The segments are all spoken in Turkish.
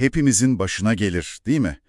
hepimizin başına gelir değil mi?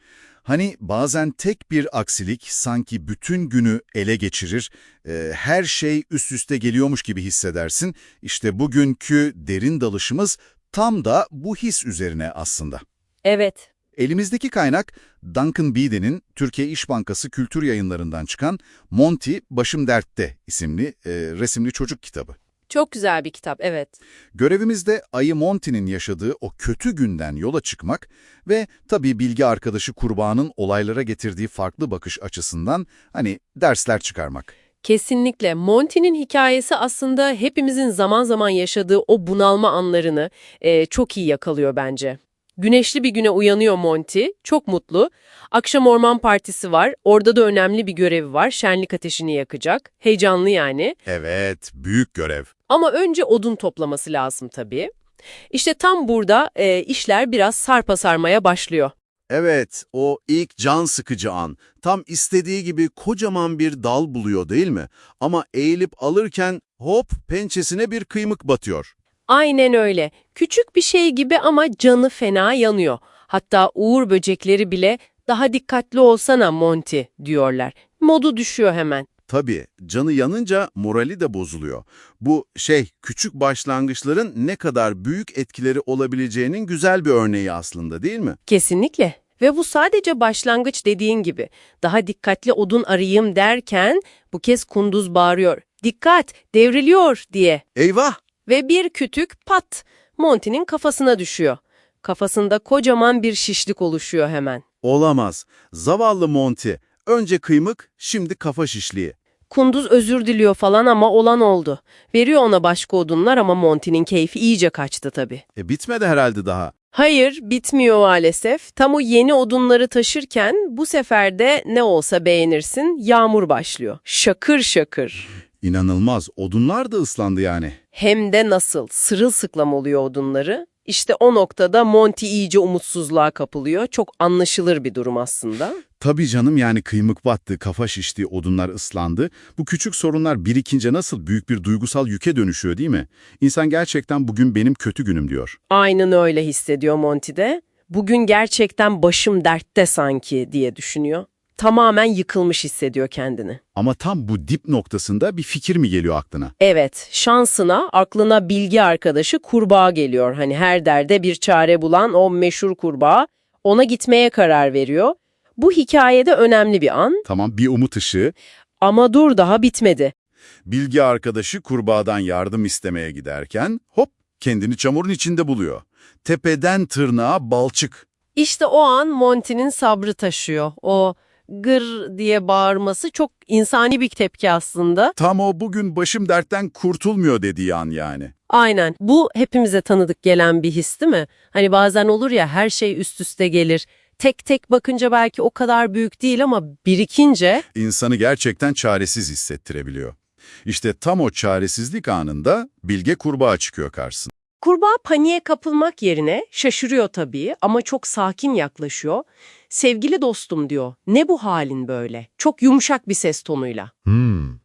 Hani bazen tek bir aksilik sanki bütün günü ele geçirir, e, her şey üst üste geliyormuş gibi hissedersin. İşte bugünkü derin dalışımız tam da bu his üzerine aslında. Evet. Elimizdeki kaynak Duncan Bede'nin Türkiye İş Bankası Kültür Yayınlarından çıkan Monty Başım Dertte isimli e, resimli çocuk kitabı. Çok güzel bir kitap, evet. Görevimiz de Ayı Monty'nin yaşadığı o kötü günden yola çıkmak ve tabii bilgi arkadaşı kurbağanın olaylara getirdiği farklı bakış açısından hani dersler çıkarmak. Kesinlikle. Monty'nin hikayesi aslında hepimizin zaman zaman yaşadığı o bunalma anlarını e, çok iyi yakalıyor bence. Güneşli bir güne uyanıyor Monty, çok mutlu. Akşam orman partisi var, orada da önemli bir görevi var, şenlik ateşini yakacak. Heyecanlı yani. Evet, büyük görev. Ama önce odun toplaması lazım tabii. İşte tam burada e, işler biraz sarpa sarmaya başlıyor. Evet, o ilk can sıkıcı an. Tam istediği gibi kocaman bir dal buluyor değil mi? Ama eğilip alırken hop pençesine bir kıymık batıyor. Aynen öyle. Küçük bir şey gibi ama canı fena yanıyor. Hatta uğur böcekleri bile daha dikkatli olsana Monty diyorlar. Modu düşüyor hemen. Tabii, canı yanınca morali de bozuluyor. Bu şey, küçük başlangıçların ne kadar büyük etkileri olabileceğinin güzel bir örneği aslında değil mi? Kesinlikle. Ve bu sadece başlangıç dediğin gibi. Daha dikkatli odun arayayım derken bu kez kunduz bağırıyor. Dikkat, devriliyor diye. Eyvah! Ve bir kütük pat Monty'nin kafasına düşüyor. Kafasında kocaman bir şişlik oluşuyor hemen. Olamaz. Zavallı Monty. Önce kıymık, şimdi kafa şişliği. Kunduz özür diliyor falan ama olan oldu. Veriyor ona başka odunlar ama Monty'nin keyfi iyice kaçtı tabii. E bitmedi herhalde daha. Hayır, bitmiyor maalesef. Tam o yeni odunları taşırken bu sefer de ne olsa beğenirsin yağmur başlıyor. Şakır şakır. İnanılmaz, odunlar da ıslandı yani. Hem de nasıl sırılsıklam oluyor odunları. İşte o noktada Monty iyice umutsuzluğa kapılıyor. Çok anlaşılır bir durum aslında. Tabii canım yani kıymık battı, kafa şişti, odunlar ıslandı. Bu küçük sorunlar birikince nasıl büyük bir duygusal yüke dönüşüyor değil mi? İnsan gerçekten bugün benim kötü günüm diyor. Aynen öyle hissediyor Monty de. Bugün gerçekten başım dertte sanki diye düşünüyor. Tamamen yıkılmış hissediyor kendini. Ama tam bu dip noktasında bir fikir mi geliyor aklına? Evet, şansına aklına bilgi arkadaşı kurbağa geliyor. Hani her derde bir çare bulan o meşhur kurbağa ona gitmeye karar veriyor. Bu hikayede önemli bir an Tamam bir umut ışığı. ama dur daha bitmedi. Bilgi arkadaşı kurbağadan yardım istemeye giderken hop kendini çamurun içinde buluyor. Tepeden tırnağa balçık. İşte o an Monty'nin sabrı taşıyor. O gır diye bağırması çok insani bir tepki aslında. Tam o bugün başım dertten kurtulmuyor dediği an yani. Aynen. Bu hepimize tanıdık gelen bir his değil mi? Hani bazen olur ya her şey üst üste gelir. Tek tek bakınca belki o kadar büyük değil ama birikince İnsanı gerçekten çaresiz hissettirebiliyor. İşte tam o çaresizlik anında bilge kurbağa çıkıyor karşısına. Kurbağa paniğe kapılmak yerine şaşırıyor tabii ama çok sakin yaklaşıyor. Sevgili dostum diyor. Ne bu halin böyle? Çok yumuşak bir ses tonuyla.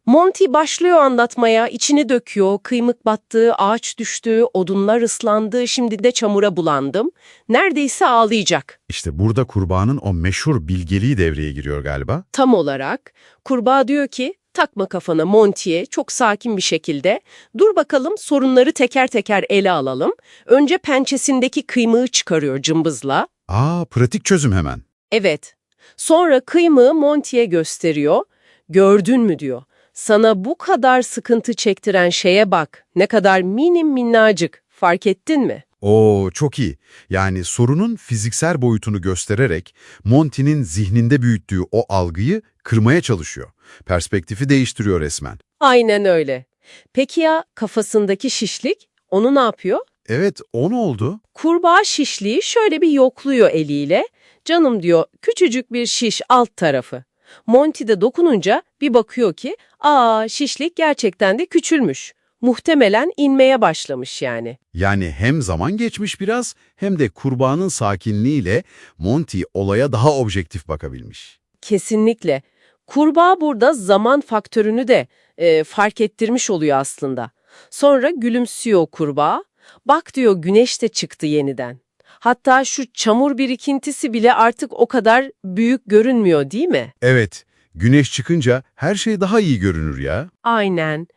Monty başlıyor anlatmaya, içini döküyor, kıymık battı, ağaç düştü, odunlar ıslandı, şimdi de çamura bulandım. Neredeyse ağlayacak. İşte burada kurbağanın o meşhur bilgeliği devreye giriyor galiba. Tam olarak kurbağa diyor ki, takma kafana Monty'ye çok sakin bir şekilde, dur bakalım sorunları teker teker ele alalım. Önce pençesindeki kıymığı çıkarıyor cımbızla. Aa pratik çözüm hemen. Evet. Sonra kıymığı Monty'ye gösteriyor. Gördün mü diyor. Sana bu kadar sıkıntı çektiren şeye bak. Ne kadar minim minnacık. Fark ettin mi? Oo çok iyi. Yani sorunun fiziksel boyutunu göstererek Monty'nin zihninde büyüttüğü o algıyı kırmaya çalışıyor. Perspektifi değiştiriyor resmen. Aynen öyle. Peki ya kafasındaki şişlik? Onu ne yapıyor? Evet, o ne oldu? Kurbağa şişliği şöyle bir yokluyor eliyle. Canım diyor küçücük bir şiş alt tarafı. Monty de dokununca bir bakıyor ki aa şişlik gerçekten de küçülmüş. Muhtemelen inmeye başlamış yani. Yani hem zaman geçmiş biraz hem de kurbağanın sakinliğiyle Monty olaya daha objektif bakabilmiş. Kesinlikle. Kurbağa burada zaman faktörünü de e, fark ettirmiş oluyor aslında. Sonra gülümsüyor kurbağa. Bak diyor güneş de çıktı yeniden. Hatta şu çamur birikintisi bile artık o kadar büyük görünmüyor değil mi? Evet, güneş çıkınca her şey daha iyi görünür ya. Aynen.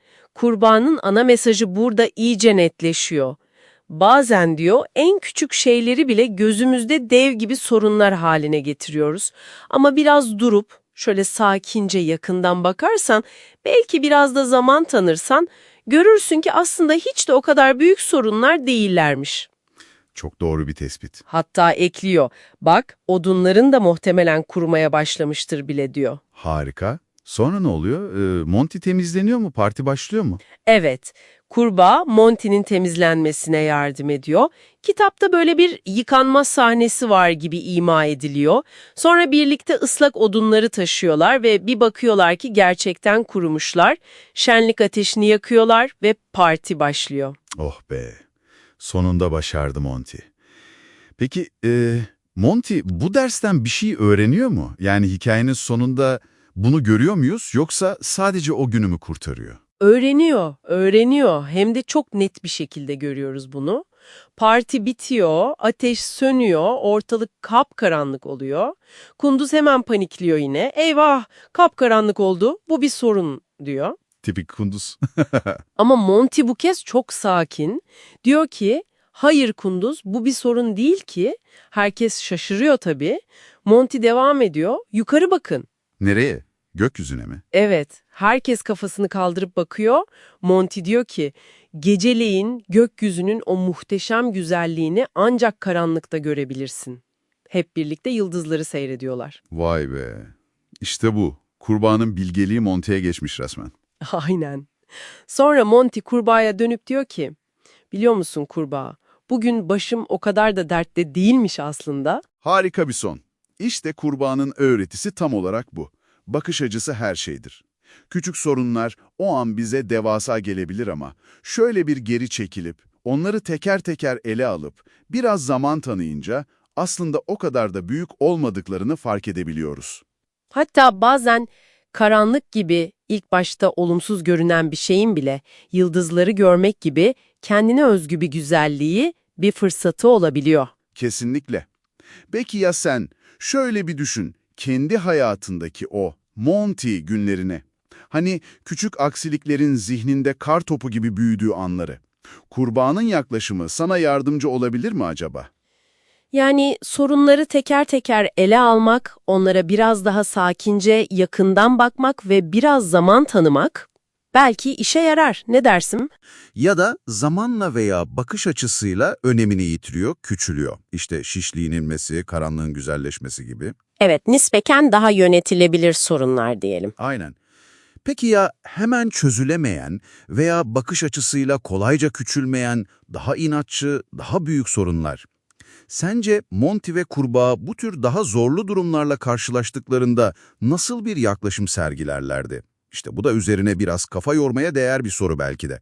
Kurbanın ana mesajı burada iyice netleşiyor. Bazen diyor en küçük şeyleri bile gözümüzde dev gibi sorunlar haline getiriyoruz. Ama biraz durup şöyle sakince yakından bakarsan, belki biraz da zaman tanırsan görürsün ki aslında hiç de o kadar büyük sorunlar değillermiş. Çok doğru bir tespit. Hatta ekliyor. Bak odunların da muhtemelen kurumaya başlamıştır bile diyor. Harika. Sonra ne oluyor? Ee, Monty temizleniyor mu? Parti başlıyor mu? Evet, kurbağa Monty'nin temizlenmesine yardım ediyor. Kitapta böyle bir yıkanma sahnesi var gibi ima ediliyor. Sonra birlikte ıslak odunları taşıyorlar ve bir bakıyorlar ki gerçekten kurumuşlar. Şenlik ateşini yakıyorlar ve parti başlıyor. Oh be. Sonunda başardı Monty. Peki e, Monty bu dersten bir şey öğreniyor mu? Yani hikayenin sonunda bunu görüyor muyuz yoksa sadece o günü mü kurtarıyor? Öğreniyor, öğreniyor. Hem de çok net bir şekilde görüyoruz bunu. Parti bitiyor, ateş sönüyor, ortalık kapkaranlık oluyor. Kunduz hemen panikliyor yine. Eyvah, kapkaranlık oldu, bu bir sorun diyor. Tipik kunduz. Ama Monty bu kez çok sakin. Diyor ki, hayır Kunduz bu bir sorun değil ki. Herkes şaşırıyor tabii. Monty devam ediyor, yukarı bakın. Nereye? Gökyüzüne mi? Evet, herkes kafasını kaldırıp bakıyor. Monty diyor ki, geceleyin gökyüzünün o muhteşem güzelliğini ancak karanlıkta görebilirsin. Hep birlikte yıldızları seyrediyorlar. Vay be. İşte bu. Kurbanın bilgeliği Monty'ye geçmiş resmen. Aynen. Sonra Monty kurbağaya dönüp diyor ki, biliyor musun kurbağa, bugün başım o kadar da dertte değilmiş aslında. Harika bir son. İşte kurbanın öğretisi tam olarak bu. Bakış açısı her şeydir. Küçük sorunlar o an bize devasa gelebilir ama şöyle bir geri çekilip onları teker teker ele alıp biraz zaman tanıyınca aslında o kadar da büyük olmadıklarını fark edebiliyoruz. Hatta bazen karanlık gibi ilk başta olumsuz görünen bir şeyin bile yıldızları görmek gibi kendine özgü bir güzelliği, bir fırsatı olabiliyor. Kesinlikle. Peki ya sen? Şöyle bir düşün. Kendi hayatındaki o Monty günlerine. Hani küçük aksiliklerin zihninde kar topu gibi büyüdüğü anları. Kurbanın yaklaşımı sana yardımcı olabilir mi acaba? Yani sorunları teker teker ele almak, onlara biraz daha sakince yakından bakmak ve biraz zaman tanımak belki işe yarar. Ne dersin? Ya da zamanla veya bakış açısıyla önemini yitiriyor, küçülüyor. İşte şişliğin inmesi, karanlığın güzelleşmesi gibi. Evet, nispeten daha yönetilebilir sorunlar diyelim. Aynen. Peki ya hemen çözülemeyen veya bakış açısıyla kolayca küçülmeyen, daha inatçı, daha büyük sorunlar? Sence Monty ve kurbağa bu tür daha zorlu durumlarla karşılaştıklarında nasıl bir yaklaşım sergilerlerdi? İşte bu da üzerine biraz kafa yormaya değer bir soru belki de.